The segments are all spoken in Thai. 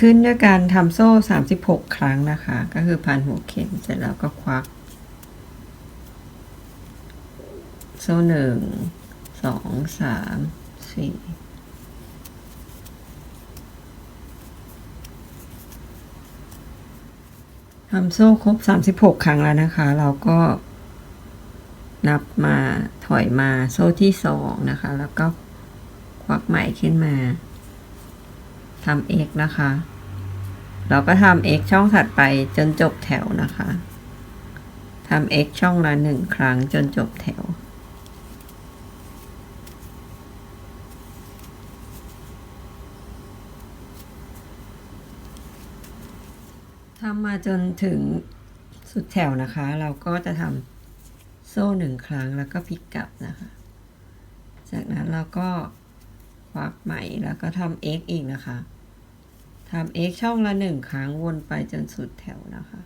ขึ้นด้วยการทำโซ่ 36 ครั้งนะคะ ก็คือพันหัวเข็มเสร็จแล้วก็ควัก โซ่หนึ่งสองสามสี่ทำโซ่ครบ 36 ครั้งแล้วนะคะ เราก็นับมาถอยมาโซ่ที่สองนะคะ แล้วก็ควักใหม่ขึ้นมาทำ x นะคะ เราก็ทำ x ช่องถัดไปจนจบแถวนะคะทำ x ช่องละหนึ่งครั้งจนจบแถว ทำมาจนถึงสุดแถวนะคะ เราก็จะทำโซ่หนึ่งครั้งแล้วก็พลิกกลับนะคะ จากนั้นเราก็ควักใหม่แล้วก็ทำ x อีกนะคะ ทำ x ช่องละหนึ่งครั้งวนไปจนสุดแถวนะคะ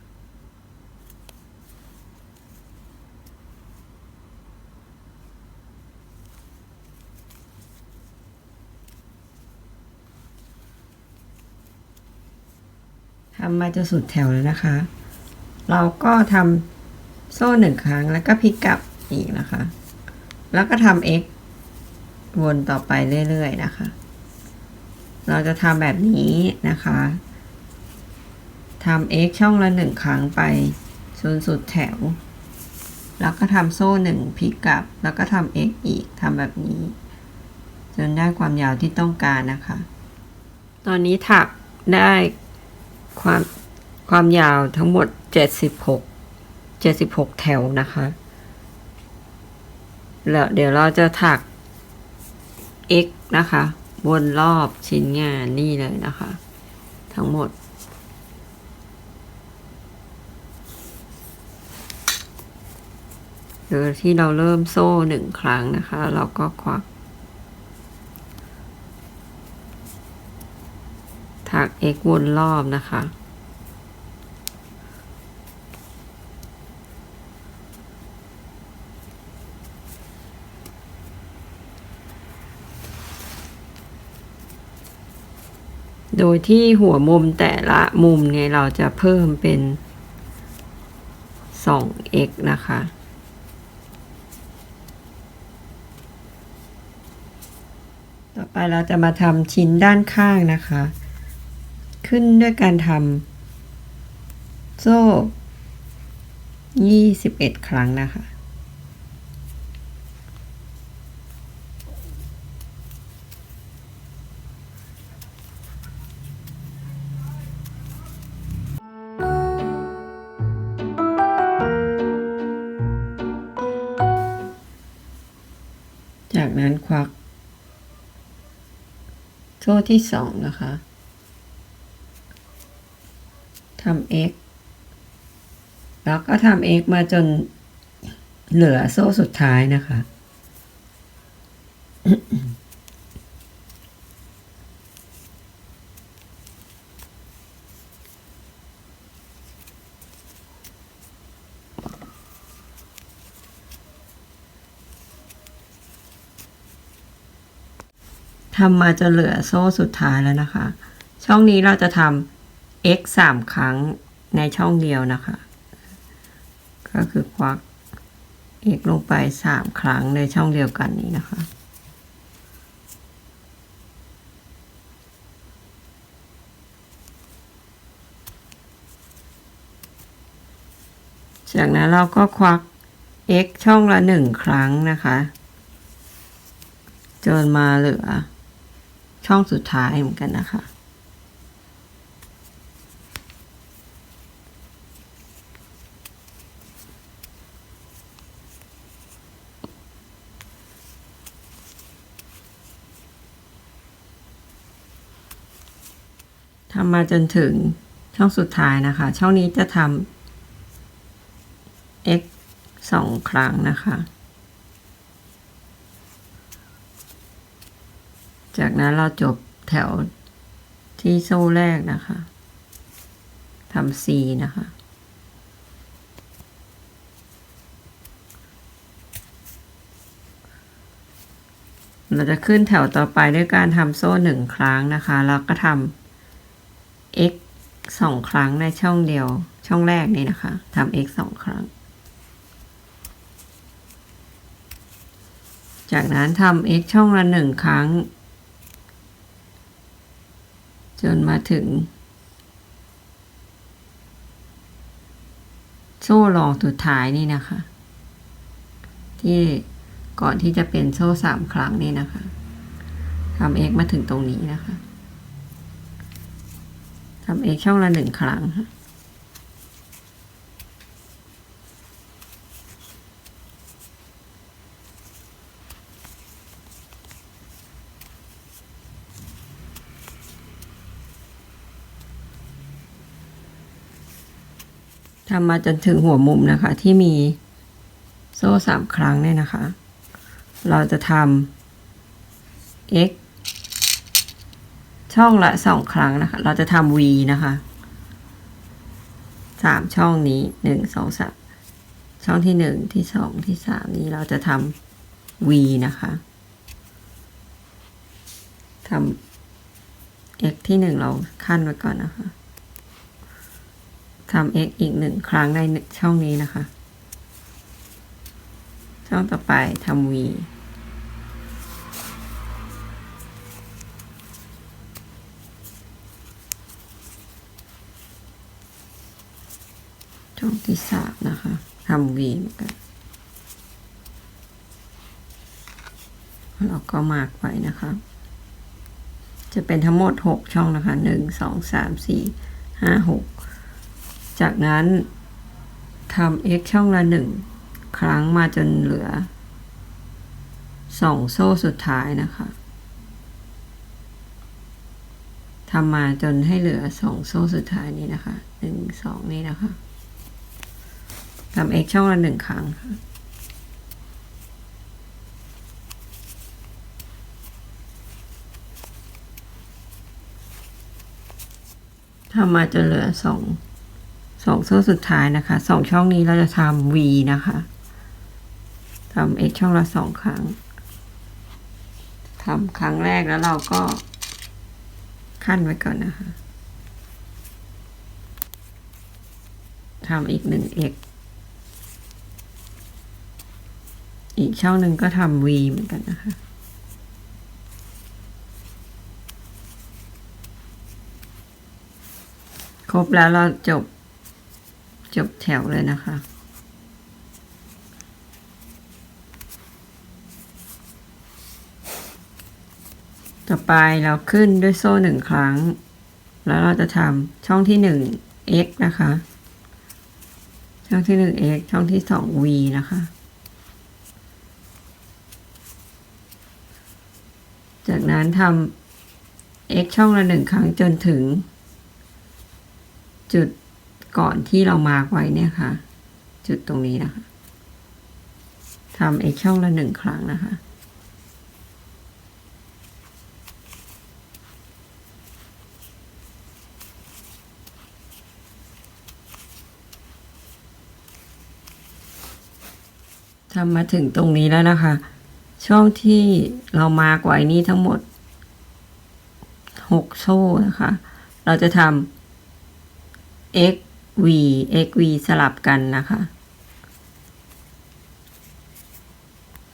ทำมาจนสุดแถวแล้วนะคะ เราก็ทำโซ่หนึ่งครั้งแล้วก็พลิกกลับอีกนะคะ แล้วก็ทำ x วนต่อไปเรื่อยๆนะคะ เราจะทำแบบนี้นะคะทำ x ช่องละหนึ่งครั้งไปจนสุดแถว แล้วก็ทำโซ่หนึ่งพลิกกลับ แล้วก็ทำ x อีกทำแบบนี้ จนได้ความยาวที่ต้องการนะคะ ตอนนี้ถักได้ความความยาวทั้งหมด 76 76 แถวนะคะแล้วเดี๋ยวเราจะถัก x นะคะ วนรอบชิ้นงานนี่เลยนะคะ ทั้งหมด โดยที่เราเริ่มโซ่หนึ่งครั้งนะคะ เราก็ควัก ถัก x วนรอบนะคะ โดยที่หัวมุมแต่ละมุมเนี่ยเราจะเพิ่มเป็น 2x นะคะ ต่อไปเราจะมาทำชิ้นด้านข้างนะคะ ขึ้นด้วยการทำโซ่ 21 ครั้งนะคะ จากนั้นควัก โซ่ที่สองนะคะทำ x แล้วก็ทำ x มาจนเหลือโซ่สุดท้ายนะคะำมาจนเหลือโซ่สุดท้ายแล้วนะคะ ช่องนี้เราจะทำ x สามครั้งในช่องเดียวนะคะ ก็คือควัก x ลงไปสามครั้งในช่องเดียวกันนี้นะคะจากนั้นเราก็ควัก x ช่องละหนึ่งครั้งนะคะ จนมาเหลือ ช่องสุดท้ายเหมือนกันนะคะ ทำมาจนถึงช่องสุดท้ายนะคะ ช่องนี้จะทำ x สองครั้งนะคะ จากนั้นเราจบแถวที่โซ่แรกนะคะทำ C นะคะ เราจะขึ้นแถวต่อไปด้วยการทำโซ่หนึ่งครั้งนะคะ แล้วก็ทสองครั้งในช่องเดียว ช่องแรกนี่นะคะทำ x สองครั้ง จากนั้นทำ x ช่องละหนึ่งครั้ง จนมาถึง โซ่รองสุดท้ายนี่นะคะ ที่ก่อนที่จะเป็นโซ่สามครั้งนี่นะคะทำเอ็กมาถึงตรงนี้นะคะทำเอ็กช่องละหนึ่งครั้งค่ะ ทำมาจนถึงหัวมุมนะคะ ที่มีโซ่สามครั้งเนี่ยนะคะ เราจะทำ x ช่องละสองครั้งนะคะ เราจะทำ v นะคะสามช่องนี้หนึ่งสองสามช่องที่หนึ่งที่สองที่สามนี้เราจะทำ v นะคะทำ x ที่หนึ่งเราขั้นไว้ก่อนนะคะ ทำ x อีกหนึ่งครั้งในช่องนี้นะคะ ช่องต่อไปทำ v ช่องที่สามนะคะทำ v เหมือนกันเราก็มาร์กไว้นะคะ จะเป็นทั้งหมดหกช่องนะคะหนึ่งสองสามสี่ห้าหก จากนั้นทำ x ช่องละหนึ่งครั้งมาจนเหลือสองโซ่สุดท้ายนะคะทำมาจนให้เหลือสองโซ่สุดท้ายนี้นะคะหนึ่งสองนี่นะคะทำ x ช่องละหนึ่งครั้งค่ะทำมาจนเหลือสอง สองโซ่สุดท้ายนะคะสองช่องนี้เราจะทำ v นะคะทำ x ช่องละสองครั้งทำครั้งแรกแล้วเราก็ขั้นไว้ก่อนนะคะทำอีกหนึ่ง x อีกช่องหนึ่งก็ทำ v เหมือนกันนะคะ ครบแล้วเราจบ จบแถวเลยนะคะ ต่อไปเราขึ้นด้วยโซ่หนึ่งครั้ง แล้วเราจะทำช่องที่หนึ่ง x นะคะ ช่องที่หนึ่ง x ช่องที่สอง v นะคะ จากนั้นทำ x ช่องละหนึ่งครั้งจนถึง จุด ก่อนที่เรามาร์กไว้เนี่ยค่ะ จุดตรงนี้นะคะทำ x ช่องละหนึ่งครั้งนะคะทำมาถึงตรงนี้แล้วนะคะ ช่องที่เรามาร์กไว้นี้ทั้งหมดหกโซ่นะคะ เราจะทำ x v x v สลับกันนะคะ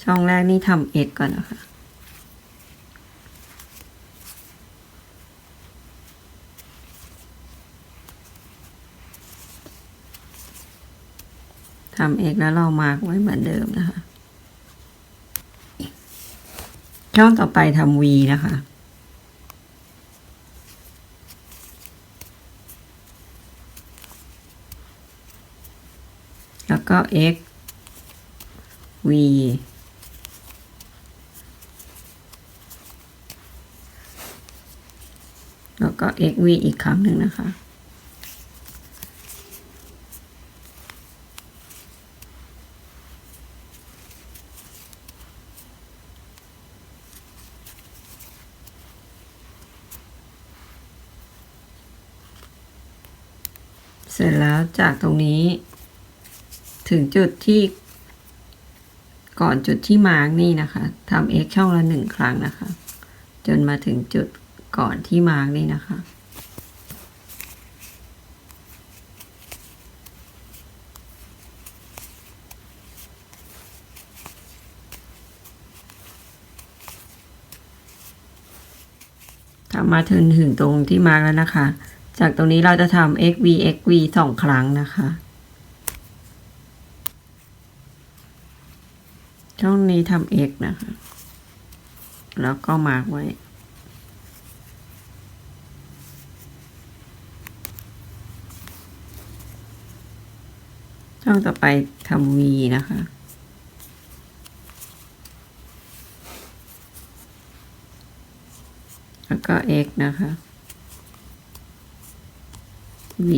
ช่องแรกนี่ทำ x ก่อนนะคะ ทำ x แล้วเรามาร์กไว้เหมือนเดิมนะคะ ช่องต่อไปทำ v นะคะ แล้ว ก็ x v แล้วก็ x v อีกครั้งหนึ่งนะคะ ถึงจุดที่ ก่อนจุดที่มาร์กนี่นะคะทำ x ช่องละหนึ่งครั้งนะคะ จนมาถึงจุดก่อนที่มาร์กนี่นะคะ ทำมาถึงถึงตรงที่มาร์กแล้วนะคะ จากตรงนี้เราจะทำ xv xv สองครั้งนะคะ ช่องนี้ทำ x นะคะ แล้วก็มาร์กไว้ ช่องต่อไปทำ v นะคะแล้วก็ x นะคะ v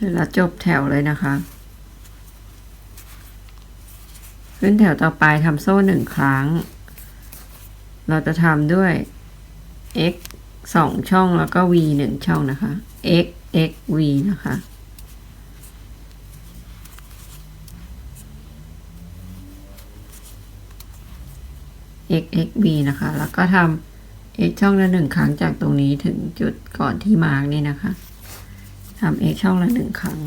เสร็จแล้วจบแถวเลยนะคะ ขึ้นแถวต่อไปทำโซ่หนึ่งครั้ง เราจะทำด้วย x สองช่องแล้วก็ v หนึ่งช่องนะคะ x x v นะคะ x x b นะคะ แล้วก็ทำ x ช่องละหนึ่งครั้งจากตรงนี้ถึงจุดก่อนที่มาร์กนี่นะคะ ทำ x ช่องละหนึ่งครั้ง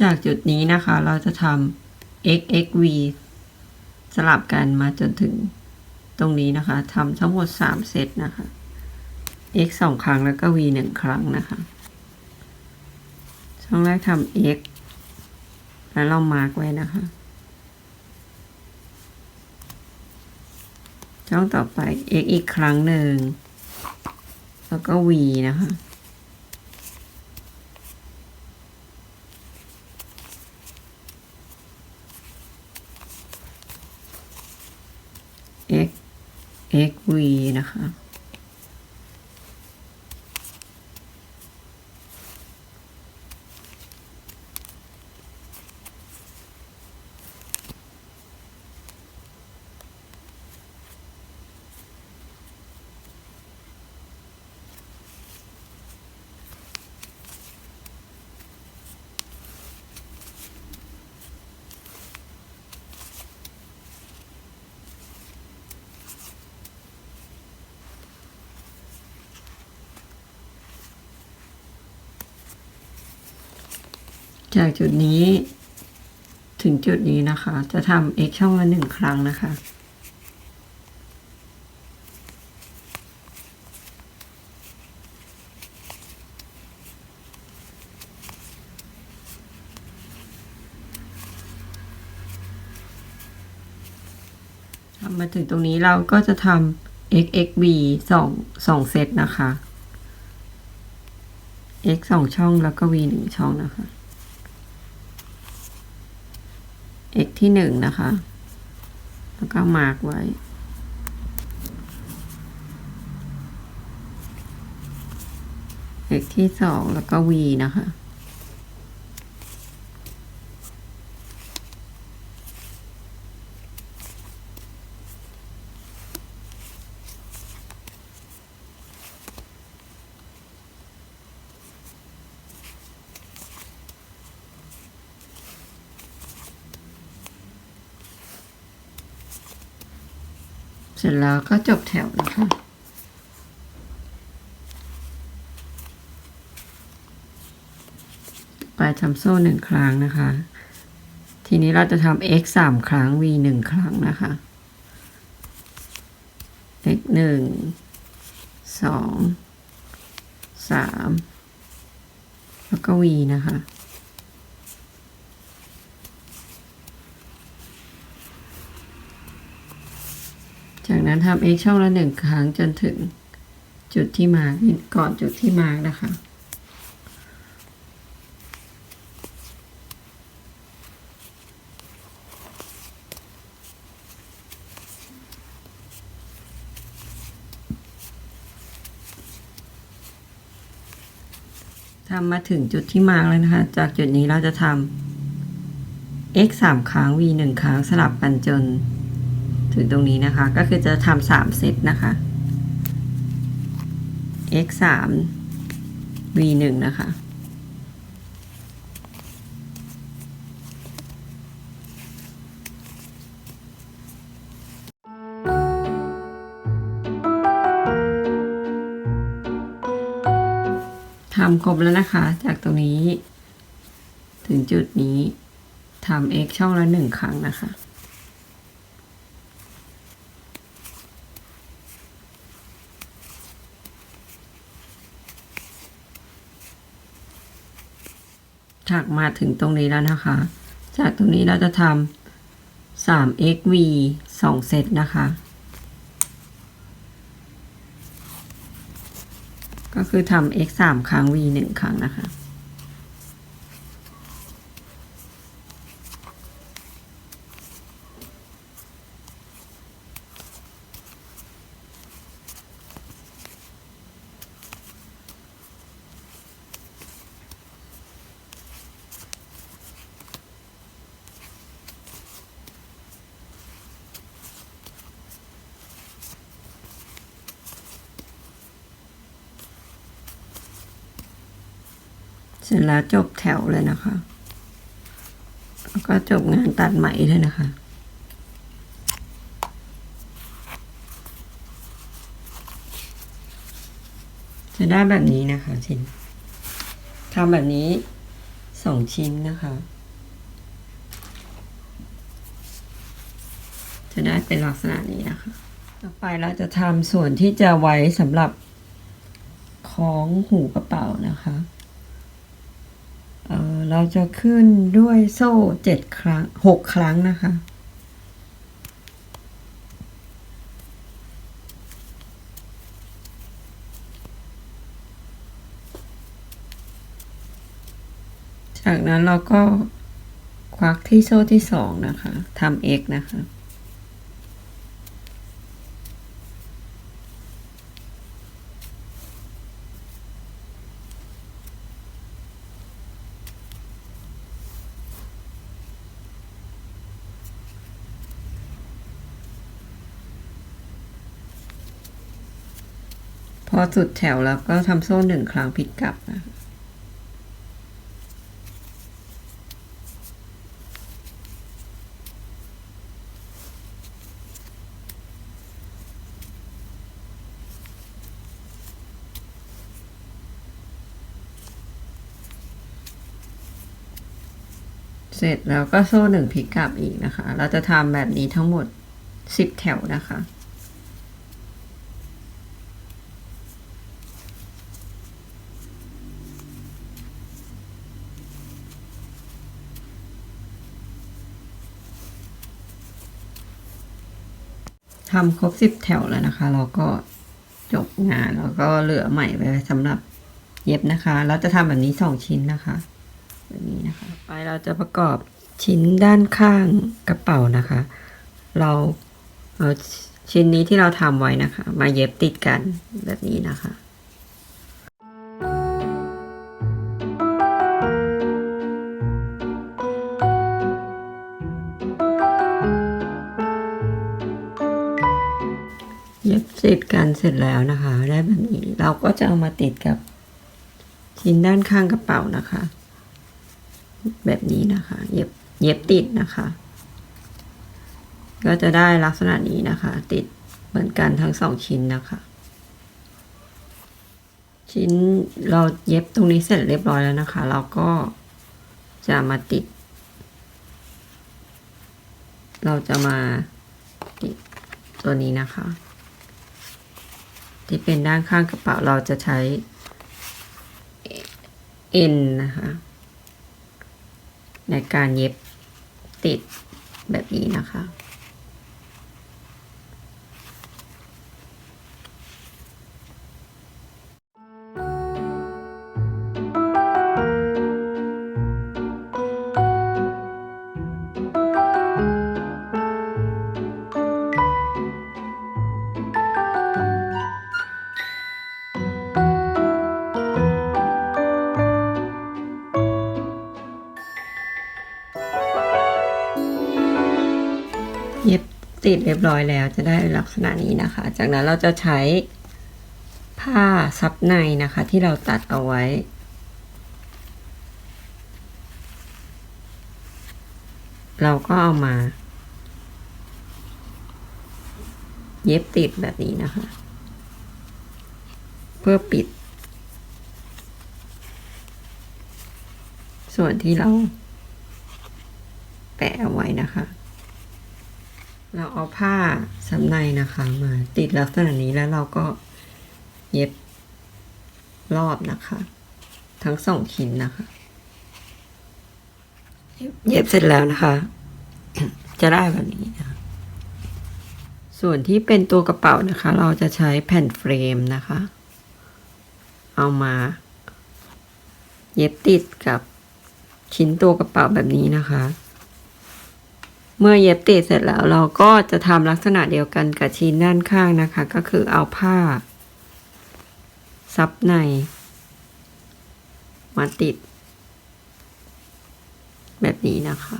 จากจุดนี้นะคะเราจะทำ x x v สลับกันมาจนถึงตรงนี้นะคะทำทั้งหมด 3 เซตนะคะ x สองครั้งแล้วก็ v หนึ่งครั้งนะคะ ช่องแรกทำ x แล้วเรามาร์กไว้นะคะ ช่องต่อไป x อีกครั้งหนึ่ง แล้วก็ v นะคะ x x v นะคะ จากจุดนี้ถึงจุดนี้นะคะ จะทำ x ช่องละหนึ่งครั้งนะคะ ทำมาถึงตรงนี้เราก็จะทำ x x b สองสองเซตนะคะ x สองช่องแล้วก็ v หนึ่งช่องนะคะ x ที่หนึ่งนะคะ แล้วก็มาร์กไว้ เลขที่สองแล้วก็ v นะคะ แล้วก็จบแถวนะคะ ไปทำโซ่หนึ่งครั้งนะคะ ทีนี้เราจะทำ x สามครั้ง v หนึ่งครั้งนะคะ x หนึ่งสองสามแล้วก็ v นะคะ จากนั้นทำ x ช่องละหนึ่งครั้งจนถึงจุดที่มาร์กก่อนจุดที่มาร์กนะคะ ทำมาถึงจุดที่มาร์กแล้วนะคะ จากจุดนี้เราจะทำ x สามครั้ง v หนึ่งครั้งสลับกันจน ถึงตรงนี้นะคะ ก็คือจะทำสามเซตนะคะ x 3 v 1นะคะ ทำครบแล้วนะคะ จากตรงนี้ ถึงจุดนี้ทำ x ช่องละหนึ่งครั้งนะคะ ถักมาถึงตรงนี้แล้วนะคะ จากตรงนี้เราจะทำ 3xv 2 เซตนะคะ ก็คือทำ x 3ครั้ง v 1ครั้งนะคะ แล้วจบแถวเลยนะคะ แล้วก็จบงานตัดไหมเลยนะคะจะได้แบบนี้นะคะชิ้นทำแบบนี้สองชิ้นนะคะ จะได้เป็นลักษณะนี้นะคะ ต่อไปเราจะทำส่วนที่จะไว้สำหรับคล้องหูกระเป๋านะคะ เเราจะขึ้นด้วยโซ่เจ็ดครั้งหกครั้งนะคะ จากนั้นเราก็ควักที่โซ่ที่สองนะคะทำ x นะคะ พอสุดแถวแล้วก็ทำโซ่หนึ่งครั้งพลิกกลับนะเสร็จแล้วก็โซ่หนึ่งพลิกกลับอีกนะคะ เราจะทำแบบนี้ทั้งหมดสิบแถวนะคะ ทำครบสิบแถวแล้วนะคะ เราก็จบงานแล้วก็เหลือใหม่ไว้สำหรับเย็บนะคะ เราจะทำแบบนี้สองชิ้นนะคะแบบนี้นะคะ ไปเราจะประกอบชิ้นด้านข้างกระเป๋านะคะ เราเอาชิ้นนี้ที่เราทำไว้นะคะ มาเย็บติดกันแบบนี้นะคะ ติดกันเสร็จแล้วนะคะ ได้แบบนี้เราก็จะเอามาติดกับชิ้นด้านข้างกระเป๋านะคะ แบบนี้นะคะเย็บเย็บติดนะคะ ก็จะได้ลักษณะนี้นะคะ ติดเหมือนกันทั้งสองชิ้นนะคะ ชิ้นเราเย็บตรงนี้เสร็จเรียบร้อยแล้วนะคะ เราก็จะมาติด เราจะมาติดตัวนี้นะคะ ที่เป็นด้านข้างกระเป๋าเราจะใช้เอ็นนะคะ ในการเย็บติดแบบนี้นะคะ ติดเรียบร้อยแล้วจะได้ลักษณะนี้นะคะ จากนั้นเราจะใช้ผ้าซับในนะคะ ที่เราตัดเอาไว้ เราก็เอามา เย็บติดแบบนี้นะคะ เพื่อปิด ส่วนที่เราแปะเอาไว้นะคะ เราเอาผ้าสำในนะคะมาติดลักษณะนี้แล้วเราก็เย็บรอบนะคะ ทั้งสองชิ้นนะคะ เย็บเสร็จแล้วนะคะ จะได้แบบนี้นะคะส่วนที่เป็นตัวกระเป๋านะคะ เราจะใช้แผ่นเฟรมนะคะ เอามา เย็บติดกับชิ้นตัวกระเป๋าแบบนี้นะคะ เมื่อเย็บติดเสร็จแล้วเราก็จะทำลักษณะเดียวกันกับชิ้นด้านข้างนะคะ ก็คือเอาผ้า ซับใน มาติด แบบนี้นะคะ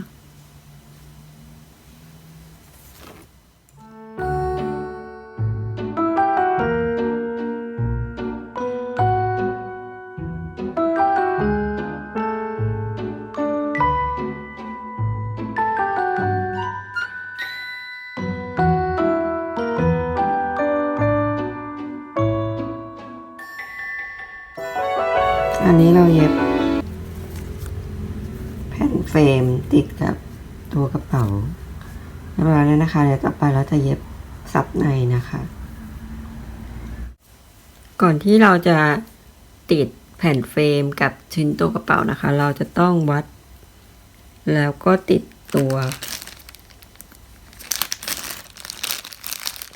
จะเย็บซับในนะคะ ก่อนที่เราจะติดแผ่นเฟรมกับชิ้นตัวกระเป๋านะคะ เราจะต้องวัด แล้วก็ติดตัว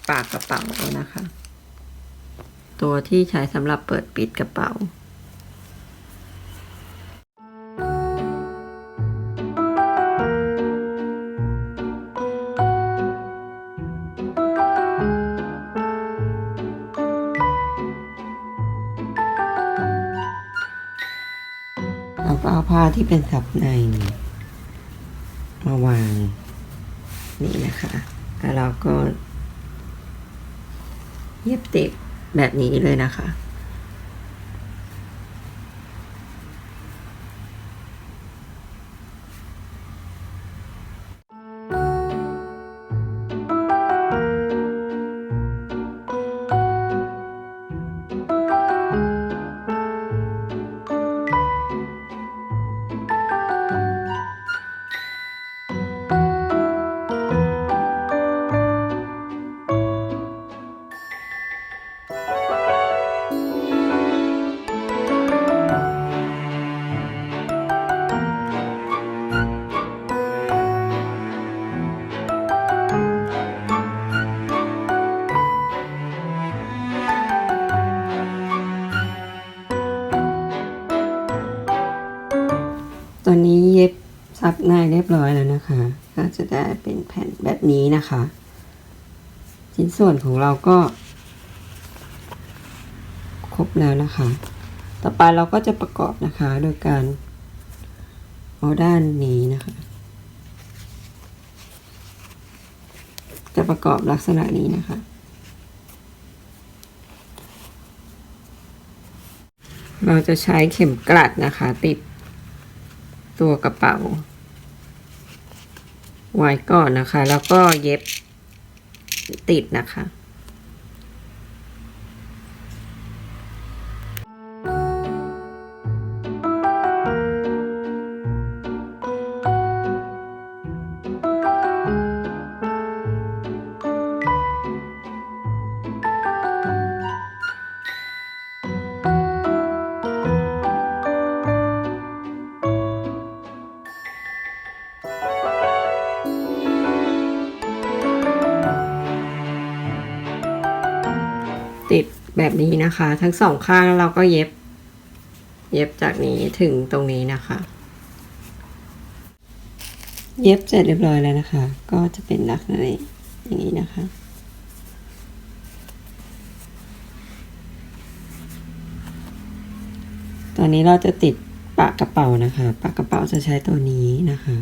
ปากกระเป๋านะคะ ตัวที่ใช้สำหรับเปิดปิดกระเป๋าเรา ที่เป็นซับในมาวาง นี่นะคะแล้วเราก็ เย็บติดแบบนี้เลยนะคะ เรียบร้อยแล้วนะคะ ก็จะได้เป็นแผ่นแบบนี้นะคะ ชิ้นส่วนของเราก็ ครบแล้วนะคะ ต่อไปเราก็จะประกอบนะคะ โดยการเอาด้านนี้นะคะ จะประกอบลักษณะนี้นะคะเราจะใช้เข็มกลัดนะคะ ติดตัวกระเป๋า ไว้ก่อนนะคะ แล้วก็เย็บติดนะคะ แบบนี้นะคะ ทั้งสองข้างเราก็เย็บ เย็บจากนี้ถึงตรงนี้นะคะ เย็บเสร็จเรียบร้อยแล้วนะคะ ก็จะเป็นลักษณะอย่างนี้นะคะตอนนี้เราจะติดปากกระเป๋านะคะ ปากกระเป๋าจะใช้ตัวนี้นะคะ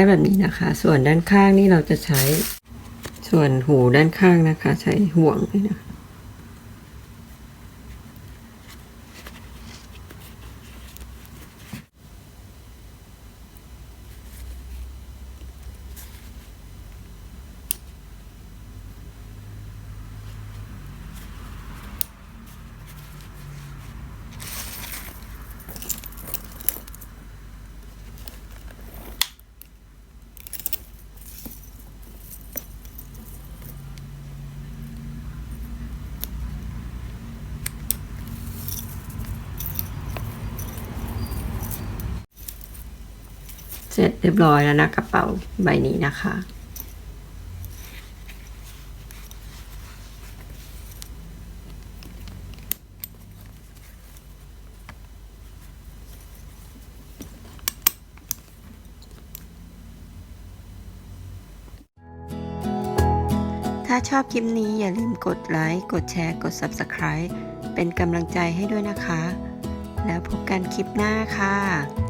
ได้แบบนี้นะคะ ส่วนด้านข้างนี่เราจะใช้ ส่วนหูด้านข้างนะคะ ใช้ห่วงเลยนะคะ ร็จเรียบร้อยแล้วนะกระเป๋าใบนี้นะคะ ถ้าชอบคลิปนี้อย่าลืมกดไลค์ กดแชร์ กด Subscribe เป็นกำลังใจให้ด้วยนะคะ แล้วพบกันคลิปหน้าค่ะ